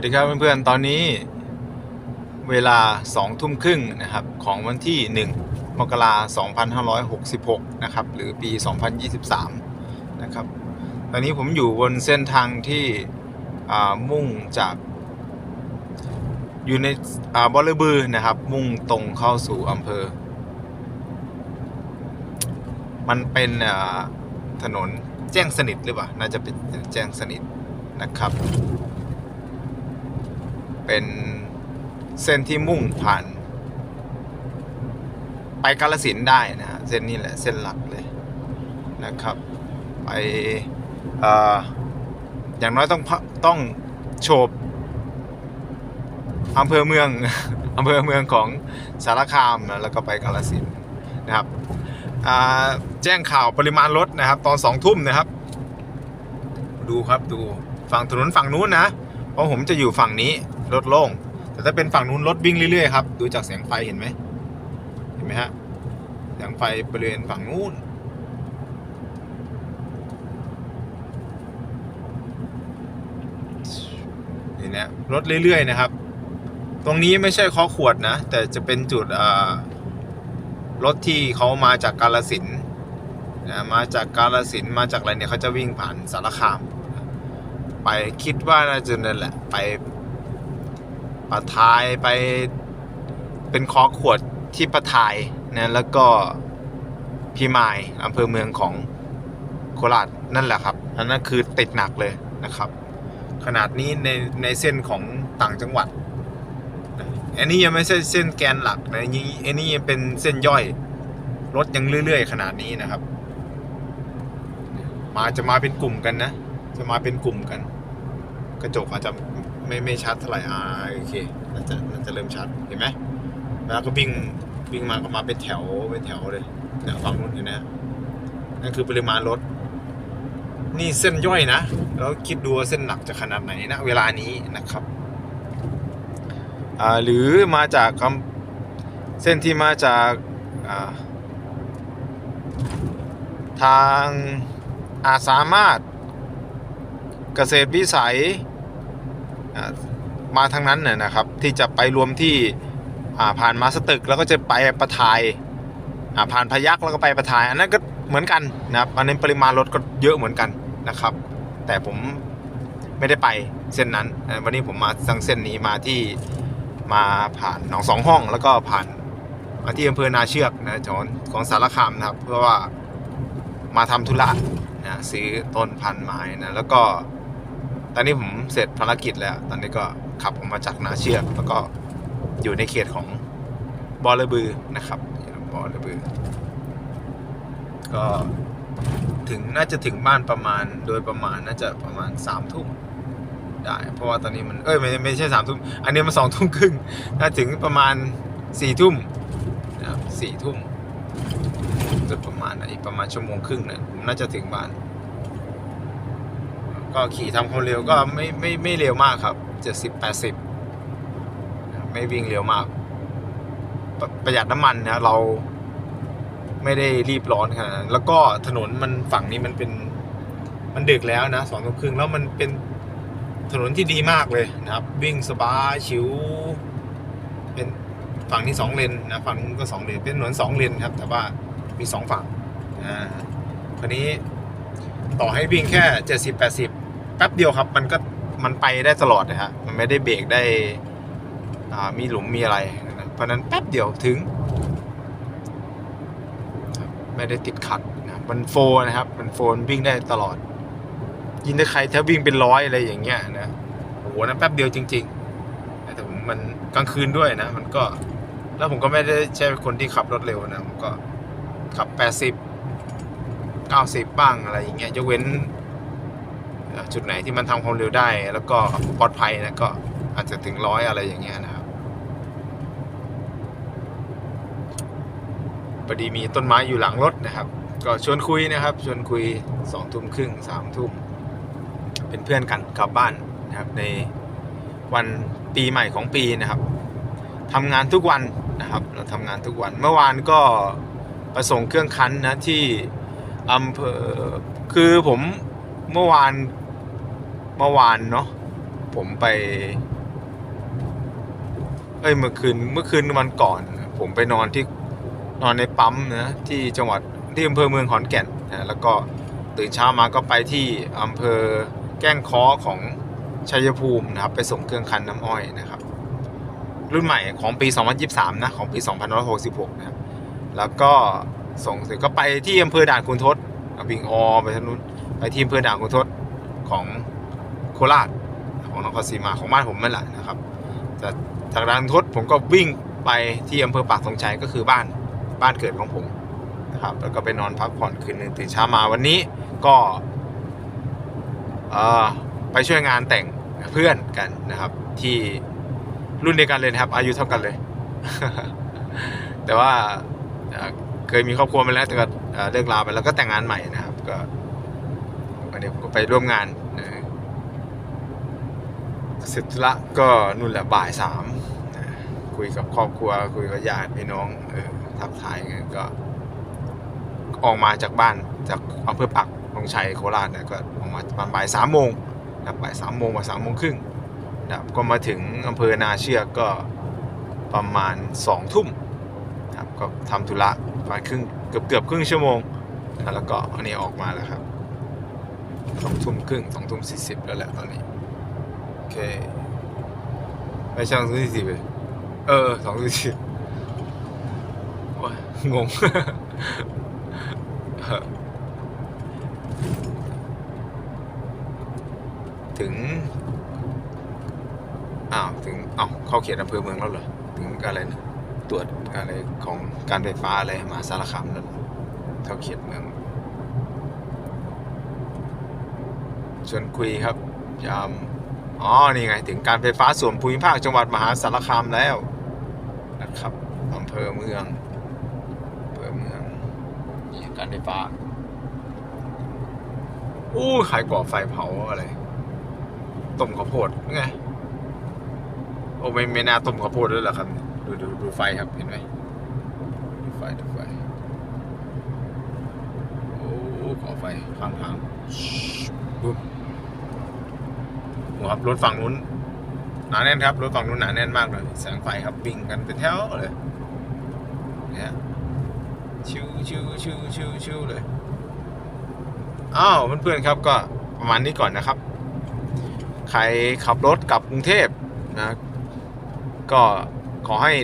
วัสดีครับเพื่อนๆ ตอนนี้เวลา2ทุ่มครึ่งนะครับของวันที่ 1 มกราคม2566นะครับหรือปี 2023 นะครับ ตอนนี้ผมอยู่บนเส้นทางที่มุ่งจากอยู่ในบอลบือนะครับ มุ่งตรงเข้าสู่อำเภอ มันเป็นถนนแจ้งสนิทหรือเปล่า น่าจะเป็นแจ้งสนิทนะครับ เป็นเส้นที่มุ่งผ่าน ไปกาลสินได้นะฮะเส้นนี้แหละเส้นหลักเลยนะครับ ไปออย่างน้อยต้องต้องโฉบอำเภอเมืองอำเภอเมืองของสารคามนะแล้วก็ไปกาลสินนะครับแจ้งข่าวปริมาณรถนะครับ ตอนสองทุ่มนะครับ ดูครับดูฝั่งถนนฝั่งนู้นนะ เพราะผมจะอยู่ฝั่งนี้ รถโล่ง แต่ถ้าเป็นฝั่งนู้นรถวิ่งเรื่อยๆครับ ดูจากแสงไฟเห็นไหม เห็นไหมฮะ แสงไฟบริเวณฝั่งนู้น นี่นะรถเรื่อยๆนะครับ ตรงนี้ไม่ใช่ข้อขวดนะ แต่จะเป็นจุดรถที่เขามาจากกาลสินนะมาจากกาลสินมาจากอะไรเนี่ยเขาจะวิ่งผ่านสารคาม ไปคิดว่าน่าจะนั่นแหละ ไป ปะทายไปเป็นคอขวดที่ปะทายนะแล้วก็พี่มายอำเภอเมืองของโคราชนั่นแหละครับอันนั้นคือติดหนักเลยนะครับ ขนาดนี้ในในเส้นของต่างจังหวัดอันนี้ยังไม่ใช่เส้นแกนหลักนะอันนี้อันนี้ยังเป็นเส้นย่อยรถยังเรื่อย ๆ ขนาดนี้นะครับ มาจะมาเป็นกลุ่มกันนะ จะมาเป็นกลุ่มกัน กระจกอาจจะ ไม่ไม่ชัดเท่าไหร่อ่าโอเคน่าจะน่าจะเริ่มชัดเห็นไหมแล้วก็วิ่งวิ่งมาก็มาเป็นแถวเป็นแถวเลยเนี่ยฝั่งนู้นเห็นไหมนั่นคือปริมาณรถ นี่เส้นย่อยนะ แล้วคิดดูว่าเส้นหนักจะขนาดไหนนะเวลานี้นะครับหรือมาจากคำเส้นที่มาจากาทางอาสามารถ เกษตรวิสัย มาทางนั้นน่ะนะครับ ที่จะไปรวมที่ผ่านมาสตึกแล้วก็จะไปประทายผ่านพยักแล้วก็ไปประทาย อันนั้นก็เหมือนกันนะครับอันนี้ปริมาณรถก็เยอะเหมือนกันนะครับ แต่ผมไม่ได้ไปเส้นนั้น วันนี้ผมมาทางเส้นนี้มาที่มาผ่านหนองสองห้องแล้วก็ผ่านมาที่อำเภอนาเชือกนะจังหวัดของสารคามนะครับ เพื่อว่ามาทำธุระนะซื้อต้นพันไม้นะแล้วก็ ตอนนี้ผมเสร็จภารกิจแล้ว ตอนนี้ก็ขับออกมาจากนาเชือกแล้วก็อยู่ในเขตของบอระบือนะครับบอระบือ ก็ถึงน่าจะถึงบ้านประมาณโดยประมาณน่าจะประมาณสามทุ่มได้ เพราะว่าตอนนี้มันเอ้ยไม่ไม่ใช่สามทุ่มอันนี้มันสองทุ่มครึ่งน่าถึงประมาณสี่ทุ่มนะครับสี่ทุ่มจะประมาณอีกประมาณชั่วโมงครึ่งนะผมน่าจะถึงบ้าน ก็ขี่ทำความเร็วก็ไม่ไม่ไม่เร็วมากครับเจ็ดสิบแปดสิบไม่วิ่งเร็วมากปรประหยัดน้ำมันนะเราไม่ได้รีบร้อนขนาดนั้นแล้วก็ถนนมันฝั่งนี้มันเป็นมันดึกแล้วนะสองทุ่มครึ่งแล้วมันเป็นถนนที่ดีมากเลยนะครับ วิ่งสบายชิว เป็นฝั่งนี้สองเลนนะฝั่งนู้นก็สองเลนเป็นถนนสองเลนครับ แต่ว่ามีสองฝั่งอ่าคราวนี้ต่อให้วิ่งแค่เจ็ดสิบแปดสิบ แป๊บเดียวครับ มันก็มันไปได้ตลอดนะฮะมันไม่ได้เบรกได้อ่ามีหลุมมีอะไรนะเพราะนั้นแป๊บเดียวถึง ไม่ได้ติดขัดนะมันโฟนะครับ มันโฟนวิ่งได้ตลอด ยินดีใครถ้าวิ่งเป็นร้อยอะไรอย่างเงี้ยนะโอ้โหนะแป๊บเดียวจริงๆแต่ผมมันกลางคืนด้วยนะ มันก็ แล้วผมก็ไม่ได้ใช่คนที่ขับรถเร็วนะผมก็ขับ 80 90 บ้างอะไรอย่างเงี้ยยกเว้น จุดไหนที่มันทำความเร็วได้ แล้วก็ปลอดภัยนะก็อาจจะถึงร้อยอะไรอย่างเงี้ยนะครับพอดีมีต้นไม้อยู่หลังรถนะครับ ก็ชวนคุยนะครับ ชวนคุยสองทุ่มครึ่งสามทุ่มเป็นเพื่อนกันกลับบ้านนะครับ ในวันปีใหม่ของปีนะครับทำงานทุกวันนะครับ เราทำงานทุกวันเมื่อวานก็ประส่งเครื่องคั้นนะที่อำเภอคือผมเมื่อวาน เมื่อวานเนาะผมไป เอ้ยเมื่อคืนเมื่อคืนวันก่อน ผมไปนอนที่นอนในปั๊มนะที่จังหวัดที่อำเภอเมืองขอนแก่นนะแล้วก็ตื่นเช้ามาก็ไปที่อำเภอแก้งค้อของชัยภูมินะครับ ไปส่งเครื่องคันน้ำอ้อยนะครับ รุ่นใหม่ของปี 2023 นะของปี 2566 นะครับ แล้วก็ส่งเสร็จก็ไปที่อำเภอด่านคุณทศวิ่งออไปทางนู้นไปที่อำเภอด่านคุณทศของ คราชของนครศรีมาของบ้านผมนั่นแหละนะครับจากจากด่านคุณทศผมก็วิ่งไปที่อำเภอปากธงชัยก็คือบ้านบ้านเกิดของผมนะครับ แล้วก็ไปนอนพักผ่อนคืนหนึ่งตื่นเช้ามาวันนี้ก็เออไปช่วยงานแต่งเพื่อนกันนะครับ ที่รุ่นเดียวกันเลยนะครับ อายุเท่ากันเลย แต่ว่าเคยมีครอบครัวมาแล้วแต่ก็เลิกลาไปแล้วก็แต่งงานใหม่นะครับ ก็วันนี้ผมก็ไปร่วมงาน เสร็จธุระก็นู่นแหละบ่ายสามคุยกับครอบครัว คุยกับญาติพี่น้องเออทักทายกันก็ ออกมาจากบ้านจากอำเภอปักธงชัยโคราชเนะก็ออกมาประมาณบ่ายสามโมงนะบ่ายสามโมงบ่าสามโมงครึ่งนะก็มาถึงอำเภอนาเชือกก็ประมาณสองทุ่มนะครับก็ทำธุระประมาณครึ่งเกือบเกือบครึ่งชั่วโมงนะแล้วก็อันนี้ออกมาแล้วครับสองทุ่มครึ่งสองทุ่มสี่สิบแล้วแหละตอนนี้ เคไม่ช่สองทุ่มสี่สิบเลยเออสองทุ่มสี่สิบโอ้ยงงถึง อ้าว ถึงอ้าวเข้าเขตอำเภอเมืองแล้วเหรอ ถึงอะไรนะตรวจอะไรของการไฟฟ้าอะไรมาสารคามนั่นเข้าเขตเมืองชวนคุยครับ ยาม อ๋อ นี่ไง ถึงการไฟฟ้าส่วนภูมิภาคจังหวัดมหาสารคามแล้วนะครับอำเภอเมืองอำเภอเมืองนี่การไฟฟ้าอู้ขายก่อไฟเผาอะไรต้มข้าวโพดไงโอ้ไม่ไม่น่าต้มข้าวโพดด้วยหรอครับ ดูดูดูไฟครับเห็นไหมดูไฟดูไฟโอ้ก่อไฟข้างทางปุ๊บ ครับรถฝั่งนู้นหนาแน่นครับรถฝั่งนู้นหนาแน่นมากเลยแสงไฟครับวิ่งกันเป็นแถวเลยเนี่ยชิวชิวชิวชิวชิวเลยอ้าวเพื่อนๆครับก็ประมาณนี้ก่อนนะครับ ใครขับรถกลับกรุงเทพนะก็ขอให้